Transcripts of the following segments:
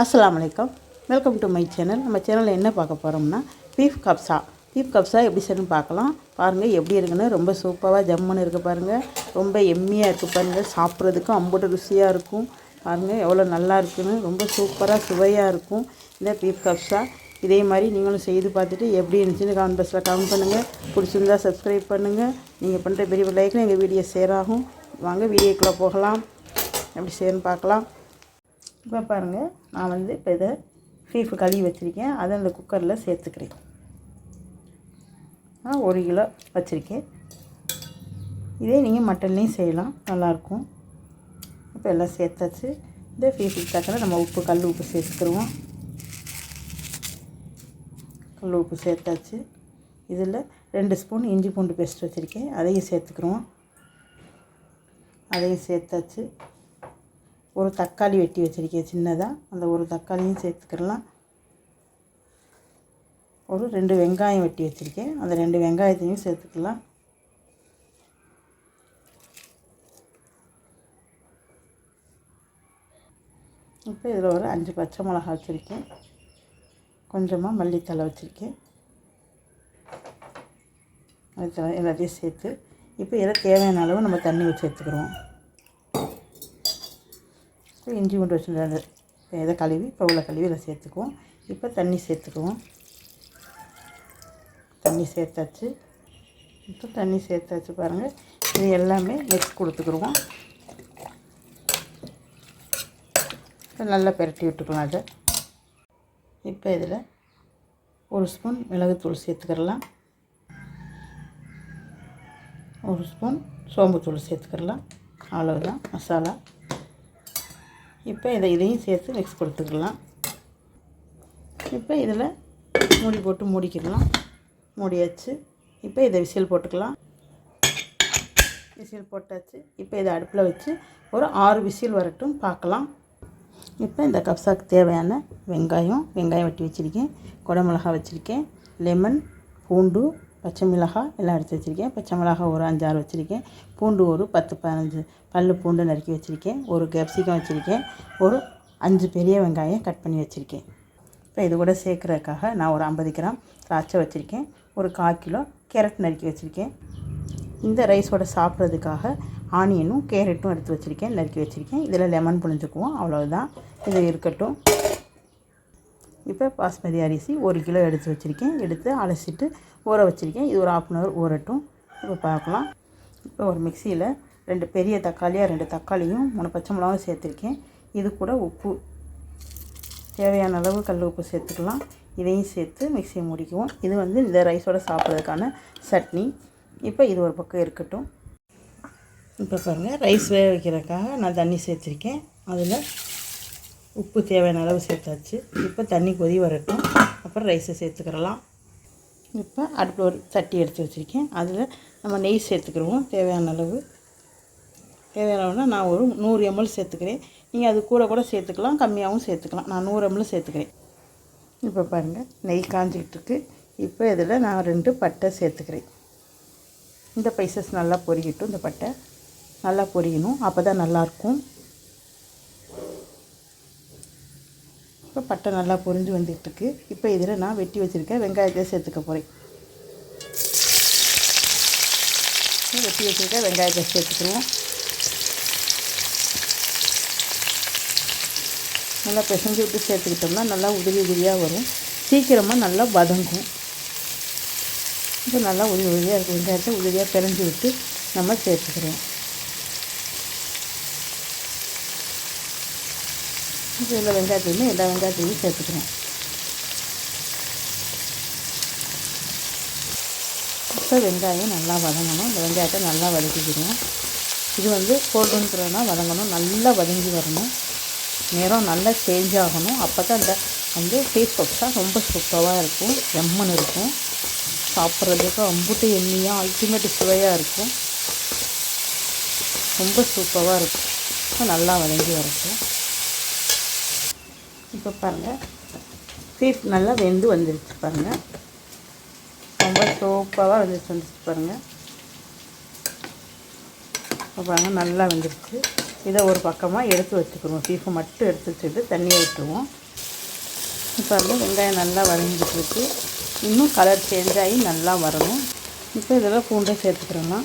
அஸ்லாம் வலைக்கம் welcome to my channel நம்ம சேனலில் என்ன பார்க்க போகிறோம்னா பீஃப் கப்ஸா பீஃப் கப்ஸா எப்படி செய்யணும்னு பார்க்கலாம். பாருங்கள் எப்படி இருக்குன்னு. ரொம்ப சூப்பராக ஜம்முன்னு இருக்குது பாருங்கள் ரொம்ப எம்மியாக இருக்குது பாருங்கள் சாப்பிட்றதுக்கும் அம்புட்டு ருசியாக இருக்கும். பாருங்கள் எவ்வளோ நல்லா இருக்குன்னு. ரொம்ப சூப்பராக சுவையாக இருக்கும். இந்த பீஃப் கப்ஸா இதே மாதிரி நீங்களும் செய்து பார்த்துட்டு எப்படி இருந்துச்சுன்னு கமெண்ட் பாக்ஸில் கமெண்ட் பண்ணுங்கள் பிடிச்சிருந்தா சப்ஸ்கிரைப் பண்ணுங்கள் நீங்கள் பண்ணுற பெரிய லைக்கில் எங்கள் வீடியோ ஷேர் ஆகும். வாங்க வீடியோக்குள்ளே போகலாம். எப்படி செய்யணும்னு பார்க்கலாம். இப்போ பாருங்கள் நான் வந்து இப்போ இதை பீஃப் கழுவி வச்சுருக்கேன். அதை அந்த குக்கரில் சேர்த்துக்கிறேன். நான் ஒரு கிலோ வச்சுருக்கேன். இதே நீங்கள் மட்டன்லேயும் செய்யலாம். நல்லாயிருக்கும். இப்போ எல்லாம் சேர்த்தாச்சு. இந்த பீஃபுக்கு தக்கன நம்ம உப்பு கல் உப்பு சேர்த்துக்கிடுவோம் கல் உப்பு சேர்த்தாச்சு. இதில் ரெண்டு ஸ்பூன் இஞ்சி பூண்டு பேஸ்ட் வச்சுருக்கேன். அதையும் சேர்த்துக்கிறோம் அதையும் சேர்த்தாச்சு. ஒரு தக்காளி வெட்டி வச்சுருக்கேன் சின்னதாக அந்த ஒரு தக்காளியும் சேர்த்துக்கிடலாம் ஒரு ரெண்டு வெங்காயம் வெட்டி வச்சுருக்கேன். அந்த ரெண்டு வெங்காயத்தையும் சேர்த்துக்கலாம். இப்போ இதில் ஒரு அஞ்சு பச்சை மிளகா வச்சுருக்கேன். கொஞ்சமாக மல்லித்தலை வச்சுருக்கேன். மல்லித்தலை எல்லாத்தையும் சேர்த்து இப்போ இதில் தேவையான அளவு நம்ம தண்ணி வச்சு எடுத்துக்கிறோம் இஞ்சி கொண்டு வச்சுருந்த இதை கழுவி இப்போ உள்ள கழுவி இதில் சேர்த்துக்குவோம். இப்போ தண்ணி சேர்த்துக்குவோம். தண்ணி சேர்த்தாச்சு. இப்போ தண்ணி சேர்த்தாச்சு பாருங்கள் இது எல்லாமே மிக்ஸ் கொடுத்துக்குருவோம். இப்போ நல்லா பெரட்டி விட்டுக்கலாம் அதை. இப்போ இதில் ஒரு ஸ்பூன் மிளகுத்தூள் சேர்த்துக்கிடலாம் ஒரு ஸ்பூன் சோம்புத்தூள் சேர்த்துக்கிடலாம் அவ்வளோதான் மசாலா. இப்போ இதை இதையும் சேர்த்து மிக்ஸ் கொடுத்துக்கலாம். இப்போ இதில் மூடி போட்டு மூடிக்கிடலாம். மூடியாச்சு. இப்போ இதை விசில் போட்டுக்கலாம். விசில் போட்டாச்சு. இப்போ இதை அடுப்பில் வச்சு ஒரு ஆறு விசில் வரட்டும் பார்க்கலாம். இப்போ இந்த கப்சாக்கு தேவையான வெங்காயம் வெங்காயம் வெட்டி வச்சுருக்கேன். குடமிளகா வச்சுருக்கேன். லெமன் பூண்டு பச்சை மிளகாய் எல்லாம் எடுத்து வச்சுருக்கேன். பச்சை மிளகாய் ஒரு அஞ்சாறு வச்சுருக்கேன். பூண்டு ஒரு பத்து பதினஞ்சு பல் பூண்டு நறுக்கி வச்சுருக்கேன். ஒரு கேப்சிகம் வச்சுருக்கேன். ஒரு அஞ்சு பெரிய வெங்காயம் கட் பண்ணி வச்சுருக்கேன். இப்போ இது கூட சேர்க்குறதுக்காக நான் ஒரு ஐம்பது கிராம் திராட்சை வச்சுருக்கேன். ஒரு கால் கிலோ கேரட் நறுக்கி வச்சுருக்கேன். இந்த ரைஸோட சாப்பிட்றதுக்காக ஆனியனும் கேரட்டும் எடுத்து வச்சுருக்கேன். நறுக்கி வச்சுருக்கேன். இதில் லெமன் புழிஞ்சுக்குவோம். அவ்வளோதான் இது இருக்கட்டும். இப்போ பாஸ்மதி அரிசி ஒரு கிலோ எடுத்து வச்சுருக்கேன். எடுத்து அலசிட்டு ஊற வச்சுருக்கேன். இது ஒரு ஆஃப் அன் ஹவர் ஊறட்டும். இப்போ பார்க்கலாம். இப்போ ஒரு மிக்சியில் ரெண்டு பெரிய தக்காளியாக ரெண்டு தக்காளியும் மூணு பச்சை மிளகாவும் சேர்த்துருக்கேன். இது கூட உப்பு. தேவையான அளவு கல் உப்பு சேர்த்துக்கலாம். இதையும் சேர்த்து மிக்சியை முடிக்குவோம். இது வந்து இந்த ரைஸோட சாப்பிட்றதுக்கான சட்னி. இப்போ இது ஒரு பக்கம் இருக்கட்டும். இப்போ பாருங்கள் ரைஸ் வேக வைக்கிறதுக்காக நான் தண்ணி சேர்த்துருக்கேன். அதில் உப்பு தேவையான அளவு சேர்த்தாச்சு. இப்போ தண்ணி கொதி வரட்டும். அப்புறம் ரைஸை சேர்த்துக்கிறலாம். இப்போ அடுப்பில் ஒரு சட்டி எடுத்து வச்சுருக்கேன். அதில் நம்ம நெய் சேர்த்துக்கிறோம் தேவையான அளவு. தேவையான அளவுனா நான் ஒரு நூறு எம்எல் சேர்த்துக்கிறேன். நீங்கள் அது கூட கூட சேர்த்துக்கலாம். கம்மியாகவும் சேர்த்துக்கலாம். நான் நூறு எம்எல் சேர்த்துக்கிறேன். இப்போ பாருங்கள் நெய் காஞ்சிக்கிட்டுருக்கு இப்போ இதில் நான் ரெண்டு பட்டை சேர்த்துக்கிறேன். இந்த பைசஸ் நல்லா பொரிக்கட்டும். இந்த பட்டை நல்லா பொரியணும். அப்போ தான் நல்லாயிருக்கும் இப்போ பட்டை நல்லா பொரிஞ்சு வந்துட்டுருக்கு. இப்போ இதில் நான் வெட்டி வச்சுருக்கேன் வெங்காயத்தை சேர்த்துக்க போகிறேன் வெட்டி வச்சுருக்கேன் வெங்காயத்தை சேர்த்துக்குருவோம் நல்லா பிசைஞ்சு விட்டு சேர்த்துக்கிட்டோம்னா நல்லா உதிரி உதிரியாக வரும். சீக்கிரமாக நல்லா வதங்கும். இப்போ நல்லா உதிரி உதிரியாக இருக்கும் வெங்காயத்தை உதிரியாக பிறஞ்சு விட்டு நம்ம சேர்த்துக்கிறோம். இதில் வெங்காயத்தையுமே எல்லா வெங்காயத்தையும் சேர்த்துக்கிறேன். இப்போ வெங்காயம் நல்லா வதங்கணும். இந்த வெங்காயத்தை நல்லா வதக்கிக்கிறோம் இது வந்து கோல்டுன்றதுனா வதங்கணும். நல்லா வதங்கி வரணும். நேரம் நல்லா சேஞ்ச் ஆகணும். அப்போ தான் அந்த வந்து ஃபேஸ் பப்ஸாக ரொம்ப சூப்பராக இருக்கும். எம்மன் இருக்கும். சாப்பிட்றதுக்கு அம்புட்டு எண்ணியாக அல்டிமேட் சுவையாக இருக்கும். ரொம்ப சூப்பராக இருக்கும். நல்லா வதங்கி வரட்டும். இப்போ பாருங்கள் பீஃப் நல்லா வெந்து வந்துருச்சு பாருங்கள் ரொம்ப சோப்பாக வந்துருச்சு வந்துருச்சு பாருங்கள் இப்போ பாருங்கள் நல்லா வந்துருச்சு. இதை ஒரு பக்கமாக எடுத்து வச்சுக்கிடுவோம் பீஃபை மட்டும் எடுத்து வச்சுட்டு தண்ணியை விட்டுருவோம். இப்போ வந்து வெங்காயம் நல்லா வதங்கிட்டு இன்னும் கலர் சேஞ்ச் ஆகி நல்லா வரணும். இப்போ இதில் பூண்டை சேர்த்துக்கிறோம்னா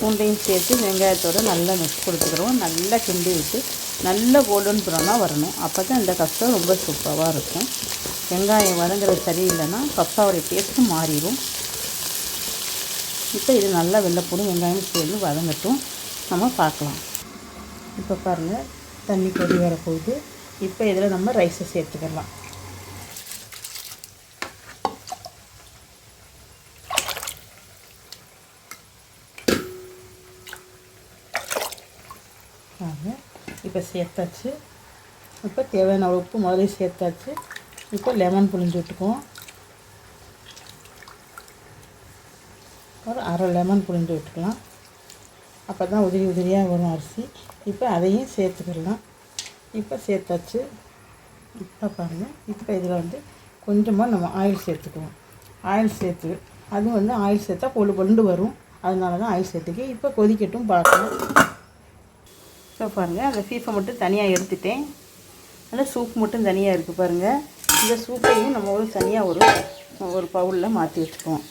பூண்டையும் சேர்த்து வெங்காயத்தோடு நல்லா மிக்ஸ் கொடுத்துக்கிறோம். நல்லா கிண்டி விட்டு நல்ல கோல்டன் ப்ரௌனாக வரணும். அப்போ தான் இந்த கப்ஸா ரொம்ப சூப்பராக இருக்கும். வெங்காயம் வதங்குறது சரியில்லைன்னா கப்ஸாவோடைய டேஸ்ட்டும் மாறிடும் இப்போ இது நல்லா வெள்ளைப்பூடும் வெங்காயம் சேர்ந்து வதங்கட்டும். நம்ம பார்க்கலாம். இப்போ பாருங்கள் தண்ணி கொதி வரப்போகுது இப்போ இதில் நம்ம ரைஸை சேர்த்துக்கலாம். பாருங்க. இப்போ சேர்த்தாச்சு. இப்போ தேவையான உப்பு முதலே சேர்த்தாச்சு. இப்போ லெமன் புழிஞ்சு விட்டுக்குவோம். ஒரு அரை லெமன் புழிஞ்சு விட்டுக்கலாம். அப்போ தான் உதிரி உதிரியாக வரும் அரிசி. இப்போ அதையும் சேர்த்துக்கிடலாம் இப்போ சேர்த்தாச்சு. இப்போ பாருங்கள் இப்போ இதில் வந்து கொஞ்சமாக நம்ம ஆயில் சேர்த்துக்குவோம். ஆயில் சேர்த்து அது வந்து ஆயில் சேர்த்தா பொழு பொண்டு வரும். அதனால தான் ஆயில் சேர்த்துக்கி இப்போ கொதிக்கட்டும் பார்க்கணும் ஸோ பாருங்கள் அந்த ஃபீஃபை மட்டும் தனியாக எடுத்துட்டேன். அந்த சூப் மட்டும் தனியாக இருக்குது பாருங்கள் இந்த சூப்பையும் நம்ம ஒரு தனியாக ஒரு ஒரு பவுலில் மாற்றி வச்சுக்குவோம்.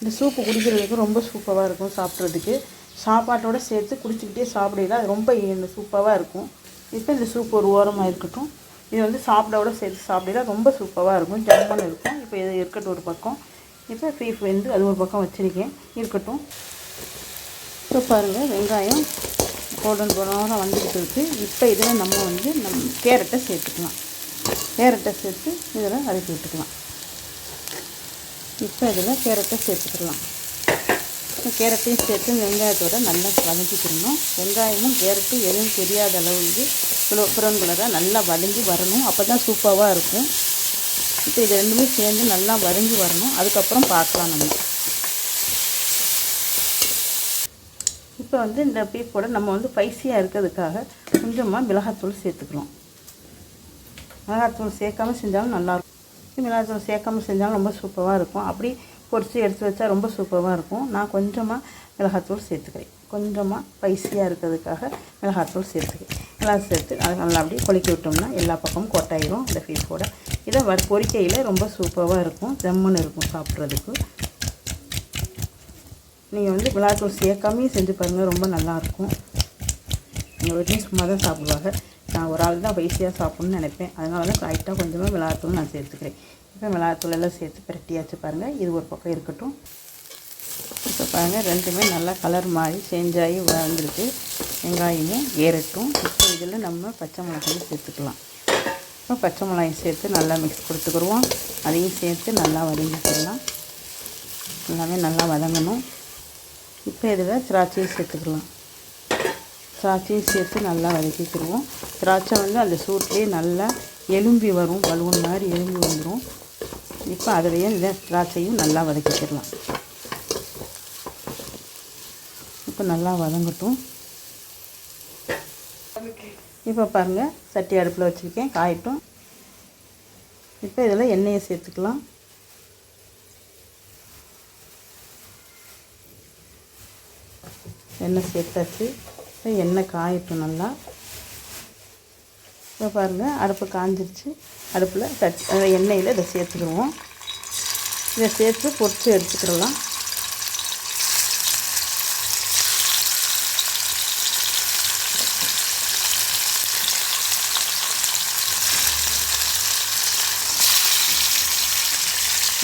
இந்த சூப்பு குடிக்கிறதுக்கு ரொம்ப சூப்பராக இருக்கும் சாப்பிட்றதுக்கு. சாப்பாட்டோடு சேர்த்து குடிச்சிக்கிட்டே சாப்பிடலாம் அது ரொம்ப சூப்பராக இருக்கும். இப்போ இந்த சூப் ஒரு ஓரமாக இருக்கட்டும். இது வந்து சாப்பிடோட சேர்த்து சாப்பிடல ரொம்ப சூப்பராக இருக்கும். ஜம்மன் இருக்கும். இப்போ இது இருக்கட்டும் ஒரு பக்கம். இப்போ பீஃப் வந்து அது ஒரு பக்கம் வச்சுருக்கேன். இருக்கட்டும். இப்போ பாருங்கள் வெங்காயம் கோல்டன் ப்ரௌனாக வந்துக்கிட்டு இருக்குது இப்போ இதில் நம்ம வந்து நம் கேரட்டை சேர்த்துக்கலாம். கேரட்டை சேர்த்து இதில் வதக்கி விட்டுக்கலாம். இப்போ இதில் கேரட்டை சேர்த்துக்கலாம். இப்போ கேரட்டையும் சேர்த்து வெங்காயத்தோடு வெங்காயத்தோட நல்லா வதக்கிக்கிறணும் வெங்காயமும் கேரட்டும் எதுவும் தெரியாத அளவுக்கு ப்ரௌன் கலராக நல்லா வதங்கி வரணும். அப்போ தான் சூப்பராக இருக்கும். இப்போ இது ரெண்டுமே சேர்ந்து நல்லா வதங்கி வரணும். அதுக்கப்புறம் பார்க்கலாம் நம்ம. இப்போ வந்து இந்த பீஃபோட நம்ம வந்து ஸ்பைசியாக இருக்கிறதுக்காக கொஞ்சமாக மிளகாத்தூள் சேர்த்துக்கிறோம் மிளகாத்தூள் சேர்க்காம செஞ்சாலும் நல்லாயிருக்கும். மிளகாத்தூள் சேர்க்காம செஞ்சாலும் ரொம்ப சூப்பராக இருக்கும். அப்படி பொரித்து எடுத்து வச்சா ரொம்ப சூப்பராக இருக்கும். நான் கொஞ்சமாக மிளகாத்தூள் சேர்த்துக்கிறேன். கொஞ்சமாக ஸ்பைஸியாக இருக்கிறதுக்காக மிளகாத்தூள் சேர்த்துக்கேன் மிளகா சேர்த்து அதை நல்லா அப்படியே கொலிக்க விட்டோம்னா எல்லா பக்கமும் கொட்டாயிரும் இந்த ஃபீஃபோட இதை வ பொரிக்கையில் ரொம்ப சூப்பராக இருக்கும் ஜம்முன்னு இருக்கும் சாப்பிட்றதுக்கு. நீங்கள் வந்து மிளகாத்தூள் சேர்க்காமையும் செஞ்சு பாருங்கள் ரொம்ப நல்லாயிருக்கும் எங்கள் வீட்லேயும் சும்மா தான் சாப்பிடுவாங்க. நான் ஒரு ஆள் தான் பைசியாக சாப்பிட்ணுன்னு நினைப்பேன். அதனால தான் லைட்டாக கொஞ்சமாக மிளகாத்தூள் நான் சேர்த்துக்கிறேன். இப்போ மிளகாத்தூள் எல்லாம் சேர்த்து பிரட்டியாச்சு பாருங்கள் இது ஒரு பக்கம் இருக்கட்டும். இப்போ பாருங்கள் ரெண்டுமே நல்லா கலர் மாறி சேஞ்சாகி வந்துருக்கு வெங்காயமும் கேரட்டும் இப்போ இதில் நம்ம பச்சை மிளகாயும் சேர்த்துக்கலாம். இப்போ பச்சை மிளகாயும் சேர்த்து நல்லா மிக்ஸ் கொடுத்துக்குருவோம். அதையும் சேர்த்து நல்லா வதங்கிக்கலாம் எல்லாமே நல்லா வதங்கணும். இப்போ இதில் திராட்சையும் சேர்த்துக்கலாம். திராட்சையும் சேர்த்து நல்லா வதக்கிக்கிடுவோம் திராட்சை வந்து அந்த சூட்லேயே நல்லா எலும்பி வரும். பலூன் மாதிரி எலும்பி வந்துடும் இப்போ அதிலையும் இந்த திராட்சையும் நல்லா வதக்கிக்கிடலாம். இப்போ நல்லா வதங்கட்டும். இப்போ பாருங்கள் சட்டி அடுப்பில் வச்சுருக்கேன் காயட்டும். இப்போ இதில் எண்ணெயை சேர்த்துக்கலாம். எண்ணெய் சேர்த்தாச்சு. இப்போ எண்ணெய் காயட்டும் நல்லா. இப்போ பாருங்கள் அடுப்பு காஞ்சிருச்சு. அடுப்பில் சட் எண்ணெயில் இதை சேர்த்துக்கிடுவோம். இதை சேர்த்து பொறிச்சு எடுத்துக்கிடலாம்.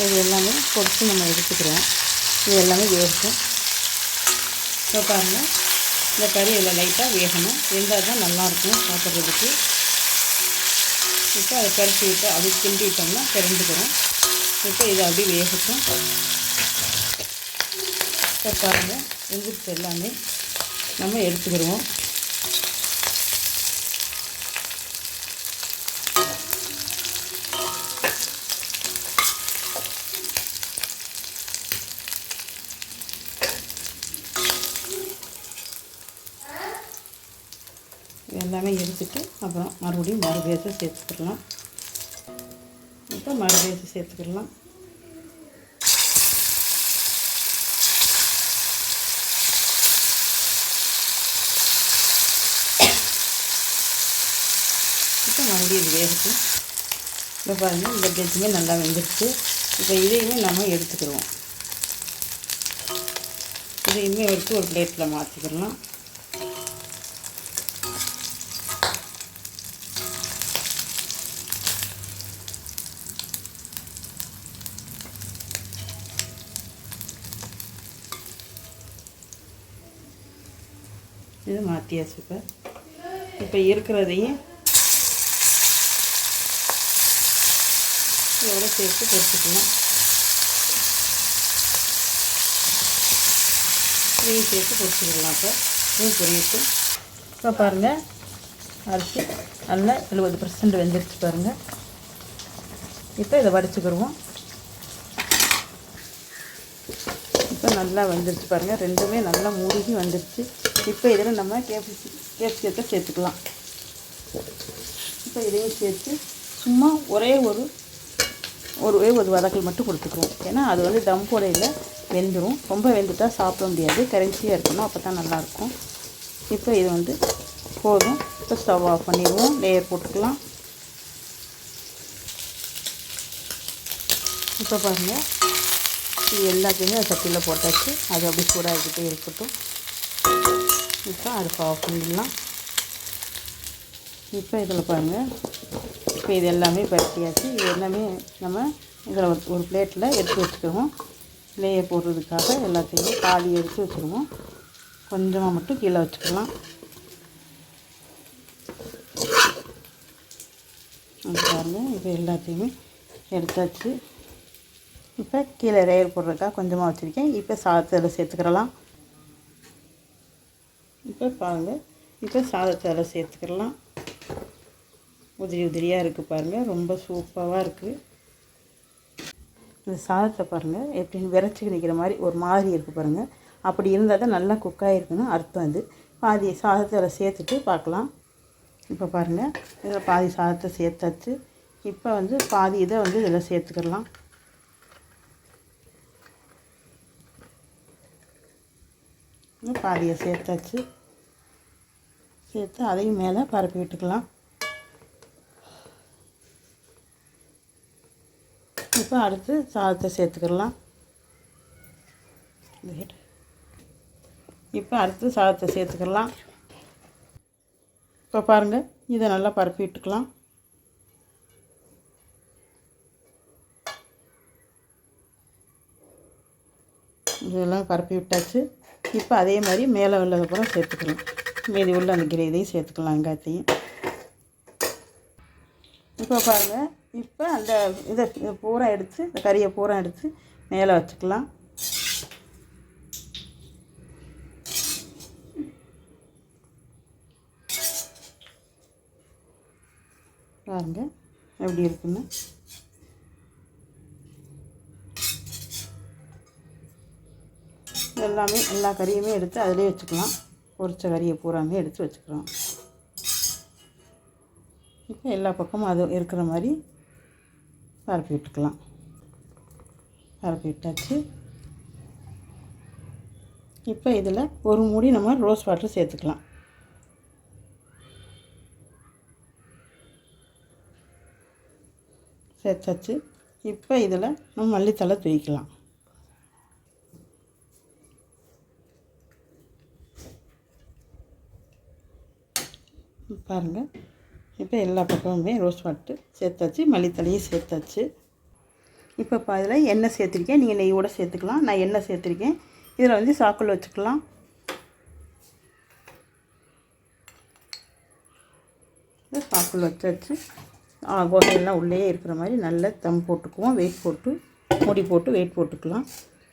இது எல்லாமே பொரித்து நம்ம எடுத்துக்கிறோம். இது எல்லாமே வேகட்டும். இப்போ பாருங்கள் இந்த கறி இதில் லைட்டாக வேகணும். வெந்தால் தான் நல்லாயிருக்கும் சாப்பிட்றதுக்கு. இப்போ அதை பறித்து விட்டு அப்படி கிண்டி விட்டோம்னா பிறந்துக்கிறோம் இப்போ இது அப்படியே வேகட்டும். இப்போ பாருங்கள் வெந்துருச்சு எல்லாமே. நம்ம எடுத்துக்கிடுவோம் எல்லாமே எடுத்துட்டு அப்புறம் மறுபடியும் மறுபேசை சேர்த்துக்கிடலாம் இப்போ மறுபேசை சேர்த்துக்கலாம். இப்போ மறுபடியும் இது வேகட்டும். இப்போ பாருங்கள் இந்த கெஜ்ஜுமே நல்லா வெந்துருச்சு. இப்போ இதையுமே நம்ம எடுத்துக்கிடுவோம். இதையுமே எடுத்து ஒரு பிளேட்டில் மாற்றிக்கிடலாம் மாற்றியாச்சு இப்போ இப்போ இருக்கிறதையும் இதோட சேர்த்து பொரிச்சுக்கலாம் இதையும் சேர்த்து பொரிச்சுக்கலாம் இப்போ இதுவும் புரியுது இப்போ பாருங்கள் அரிசி நல்லா எழுபது பர்சன்ட் வெந்துருச்சு பாருங்கள் இப்போ இதை வடிச்சுக்கிடுவோம் இப்போ நல்லா வந்துருச்சு பாருங்கள் ரெண்டுமே நல்லா முருகி வந்துருச்சு. இப்போ இதில் நம்ம கேப்சி கேப்சியத்தை சேர்த்துக்கலாம். இப்போ இதையும் சேர்த்து சும்மா ஒரே ஒரு ஒரே ஒரு வதக்கல் மட்டும் கொடுத்துக்குவோம். ஏன்னா அது வந்து தம் போடையில் வெந்துடும் ரொம்ப வெந்துட்டால் சாப்பிட முடியாது. கரன்சியாக இருக்கணும். அப்போ தான் நல்லாயிருக்கும். இப்போ இது வந்து போதும். இப்போ ஸ்டவ் ஆஃப் பண்ணிடுவோம். லேயர் போட்டுக்கலாம். இப்போ பாருங்கள் இது எல்லாத்தையுமே சட்டியில் போட்டாச்சு. அது அப்படி சூடாகிக்கிட்டே இருக்கட்டும். இப்போ அடுப்பு ஆஃப் பண்ணிடலாம். இப்போ இதில் பாருங்கள் இப்போ இது எல்லாமே பரட்டியாச்சு இது எல்லாமே நம்ம இதில் ஒரு பிளேட்டில் எடுத்து வச்சுக்குவோம் லேயர் போடுறதுக்காக எல்லாத்தையுமே பாதி எடுத்து வச்சுருவோம் கொஞ்சமாக மட்டும் கீழே வச்சுக்கலாம். பாருங்கள் இப்போ எல்லாத்தையுமே எடுத்தாச்சு. இப்போ கீழே லேயர் போடுறதுக்காக கொஞ்சமாக வச்சுருக்கேன். இப்போ சாதத்தில் சேர்த்துக்கிறலாம். இப்போ பாருங்கள் இப்போ சாதத்தை அதில் சேர்த்துக்கிறலாம் உதிரி உதிரியாக இருக்குது பாருங்கள் ரொம்ப சூப்பராக இருக்குது இந்த சாதத்தை பாருங்கள் எப்படின்னு விரைச்சி நிற்கிற மாதிரி ஒரு மாதிரி இருக்குது பாருங்கள் அப்படி இருந்தால் தான் நல்லா குக்காகிருக்குன்னு அர்த்தம் இது பாதி அதில் சேர்த்துட்டு பார்க்கலாம். இப்போ பாருங்கள் இதில் பாதி சாதத்தை சேர்த்தாச்சு. இப்போ வந்து பாதி இதை வந்து இதில் சேர்த்துக்கிடலாம். பாதியை சேர்த்தாச்சு. சேர்த்து அதையும் மேலே பரப்பி விட்டுக்கலாம். இப்போ அடுத்து சாதத்தை சேர்த்துக்கிடலாம் இப்போ அடுத்து சாதத்தை சேர்த்துக்கலாம். இப்போ பாருங்கள் இதை நல்லா பரப்பி விட்டுக்கலாம். இதெல்லாம் பரப்பி விட்டாச்சு. இப்போ அதே மாதிரி மேலே உள்ளதை கூட சேர்த்துக்கலாம். மீதி உள்ள அந்த கிரேவியும் சேர்த்துக்கலாம் வெங்காயத்தையும். இப்போ பாருங்கள் இப்போ அந்த இதை பூரா எடுத்து இந்த கறியை பூரா எடுத்து மேலே வச்சுக்கலாம். பாருங்க எப்படி இருக்குன்னு. எல்லாமே எல்லா கறியுமே எடுத்து அதிலே வச்சுக்கலாம். பொரிச்ச கறியை பூராமே எடுத்து வச்சுக்கிறோம். இப்போ எல்லா பக்கமும் அது இருக்கிற மாதிரி பரப்பி விட்டுக்கலாம். பரப்பி விட்டாச்சு. இப்போ இதில் ஒரு மூடி நம்ம ரோஸ் வாட்டர் சேர்த்துக்கலாம். சேர்த்தாச்சு. இப்போ இதில் நம்ம மல்லித்தலை தூக்கிக்கலாம் பாருங்கள் இப்போ எல்லா பக்கமுமே ரோஸ் வாட்டர் சேர்த்தாச்சு மல்லித்தலையும் சேர்த்தாச்சு. இப்போ இப்போ அதில் எண்ணெய் சேர்த்துருக்கேன். நீங்கள் நெய்யோடு சேர்த்துக்கலாம். நான் எண்ணெய் சேர்த்துருக்கேன். இதில் வந்து சாக்குள் வச்சுக்கலாம். சாக்குள் வச்சாச்சு. கோகையெல்லாம் உள்ளே இருக்கிற மாதிரி நல்ல தம் போட்டுக்குவோம். வெயிட் போட்டு மூடி போட்டு வெயிட் போட்டுக்கலாம்.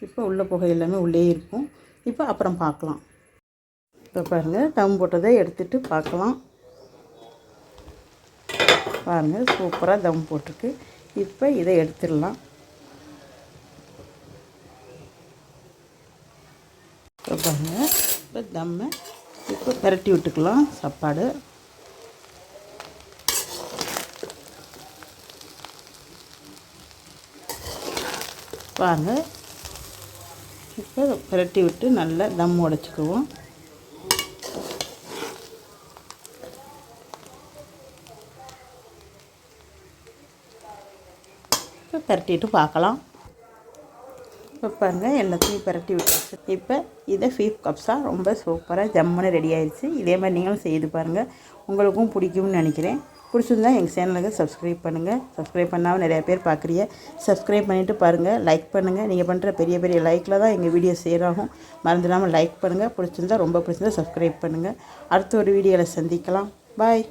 இப்போ உள்ள புகை எல்லாமே உள்ளே இருக்கும். இப்போ அப்புறம் பார்க்கலாம். இப்போ பாருங்கள் தம் போட்டதை எடுத்துகிட்டு பார்க்கலாம். பாருங்கள் சூப்பராக தம் போட்டிருக்கு. இப்போ இதை எடுத்துடலாம். இப்போ பாருங்கள் இப்போ தம்மை இப்போ பரட்டி விட்டுக்கலாம் சாப்பாடு. பாருங்கள் இப்போ பரட்டி விட்டு நல்லா தம் உடச்சிக்குவோம். இப்போ பரட்டிட்டு பார்க்கலாம். இப்போ பாருங்கள் எல்லாத்தையும் பரட்டி விட்டாச்சு. இப்போ இதை ஃபீஃப் கப்ஸாக ரொம்ப சூப்பராக ஜம்முன்னு ரெடி ஆயிடுச்சு. இதே மாதிரி நீங்களும் செய்து பாருங்கள் உங்களுக்கும் பிடிக்கும்னு நினைக்கிறேன். பிடிச்சிருந்தா எங்கள் சேனலுக்கு சப்ஸ்கிரைப் பண்ணுங்கள் சப்ஸ்கிரைப் பண்ணாமல் நிறையா பேர் பார்க்குறீங்க. சப்ஸ்கிரைப் பண்ணிவிட்டு பாருங்கள் லைக் பண்ணுங்கள் நீங்கள் பண்ணுற பெரிய பெரிய லைக்கில் தான் எங்கள் வீடியோ சேராகும் மறந்துடாமல் லைக் பண்ணுங்கள் பிடிச்சிருந்தா ரொம்ப பிடிச்சிருந்தா சப்ஸ்கிரைப் பண்ணுங்கள் அடுத்த ஒரு வீடியோவில் சந்திக்கலாம். பாய்